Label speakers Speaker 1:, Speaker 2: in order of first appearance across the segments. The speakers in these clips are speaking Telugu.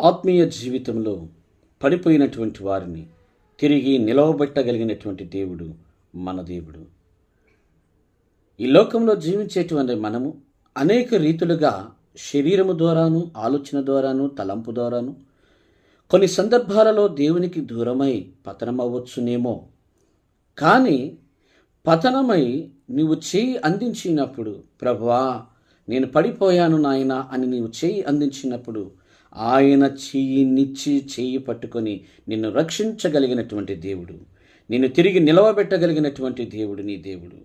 Speaker 1: ఆత్మీయ జీవితంలో పడిపోయినటువంటి వారిని తిరిగి నిలవబెట్టగలిగినటువంటి దేవుడు మన దేవుడు. ఈ లోకంలో జీవించేటువంటి మనము అనేక రీతులుగా శరీరము ద్వారాను ఆలోచన ద్వారాను తలంపు ద్వారాను కొన్ని సందర్భాలలో దేవునికి దూరమై పతనమవ్వచ్చునేమో. కానీ పతనమై నీవు చేయి అందించినప్పుడు ప్రభువా నేను పడిపోయాను నాయన అని నీవు చేయి అందించినప్పుడు ఆయన చెయ్యి నిచ్చి చెయ్యి పట్టుకొని నిన్ను రక్షించగలిగినటువంటి దేవుడు. నిన్ను తిరిగి నిలవబెట్టగలిగినటువంటి దేవుడు నీ దేవుడు.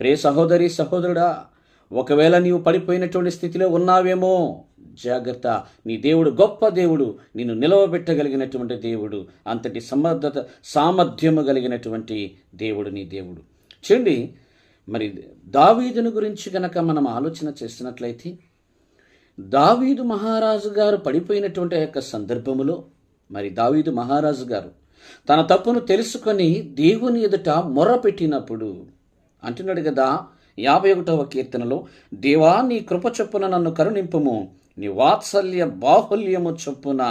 Speaker 1: ప్రే సహోదరి సహోదరుడా ఒకవేళ నీవు పడిపోయినటువంటి స్థితిలో ఉన్నావేమో జాగ్రత్త. నీ దేవుడు గొప్ప దేవుడు. నిన్ను నిలవబెట్టగలిగినటువంటి దేవుడు. అంతటి సమర్థత సామర్థ్యము కలిగినటువంటి దేవుడు నీ దేవుడు. చూడండి మరి దావీదుని గురించి గనక మనం ఆలోచన చేస్తున్నట్లయితే దావీదు మహారాజు గారు పడిపోయినటువంటి ఆ యొక్క సందర్భములో మరి దావీదు మహారాజు గారు తన తప్పును తెలుసుకొని దేవుని ఎదుట మొర్ర పెట్టినప్పుడు అంటున్నాడు కదా యాభై ఒకటవ కీర్తనలో దేవా నీ కృప చొప్పున నన్ను కరుణింపము. నీ వాత్సల్య బాహుల్యము చొప్పున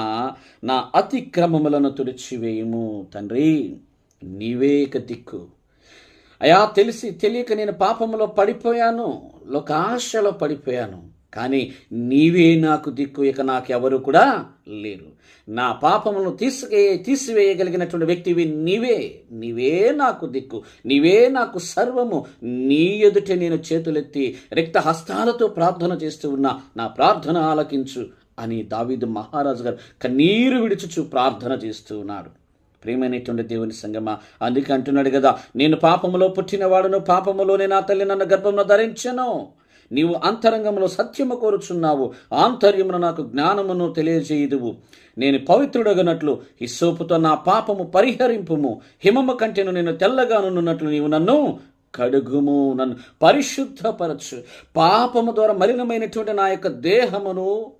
Speaker 1: నా అతిక్రమములను తుడిచివేయము. తండ్రి నీవేక దిక్కు. అయా తెలిసి తెలియక నేను పాపములో పడిపోయాను లోకాశలో పడిపోయాను. కానీ నీవే నాకు దిక్కు ఇక నాకెవరు కూడా లేరు. నా పాపములను తీసుకే తీసివేయగలిగినటువంటి వ్యక్తివి నీవే. నీవే నాకు దిక్కు నీవే నాకు సర్వము. నీ ఎదుట నేను చేతులెత్తి రిక్త హస్తాలతో ప్రార్థన చేస్తూ ఉన్నా నా ప్రార్థన ఆలకించు అని దావీదు మహారాజు గారు కన్నీరు విడుచుచు ప్రార్థన చేస్తూ ఉన్నాడు. ప్రేమైనటువంటి దేవుని సంగమా అందుకే అంటున్నాడు కదా నేను పాపములో పుట్టినవాడును పాపములోనే నా తల్లి నన్ను గర్భంలో ధరించను. నీవు అంతరంగంలో సత్యము కోరుచున్నావు. ఆంతర్యమున నాకు జ్ఞానమును తెలియజేయుదువు. నేను పవిత్రుడగనట్లు హిస్సోపుతో నా పాపము పరిహరింపుము. హిమము కంటేను నేను తెల్లగానున్నట్లు నీవు నన్ను కడుగుము నన్ను పరిశుద్ధపరచు. పాపము ద్వారా మలినమైనటువంటి నా యొక్క దేహమును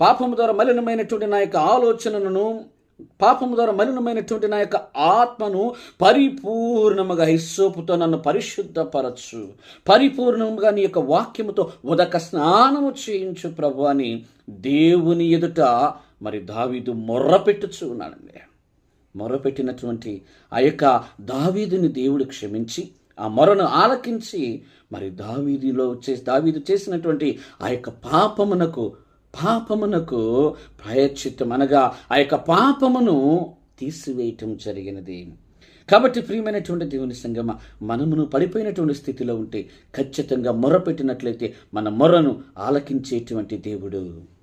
Speaker 1: పాపము ద్వారా మలినమైనటువంటి నా యొక్క ఆలోచనను పాపము ద్వారా మలినమైనటువంటి నా యొక్క ఆత్మను పరిపూర్ణముగా హిస్సోపుతో నన్ను పరిశుద్ధపరచు. పరిపూర్ణముగా నీ యొక్క వాక్యముతో ఉదక స్నానము చేయించు ప్రభు అని దేవుని ఎదుట మరి దావీదు మొర్రపెట్టుచు ఉన్నాడండి. మొర్రపెట్టినటువంటి ఆ యొక్క దావీదుని దేవుడు క్షమించి ఆ మొరను ఆలకించి మరి దావీదిలో చే దావీదు చేసినటువంటి ఆ యొక్క పాపమునకు పాపమునకు ప్రాయశ్చిత్తం అనగా ఆ యొక్క పాపమును తీసివేయటం జరిగినది. కాబట్టి ప్రియమైనటువంటి దేవుని సంగమ మనమును పడిపోయినటువంటి స్థితిలో ఉంటే ఖచ్చితంగా మొర పెట్టినట్లయితే మన మొరను ఆలకించేటువంటి దేవుడు.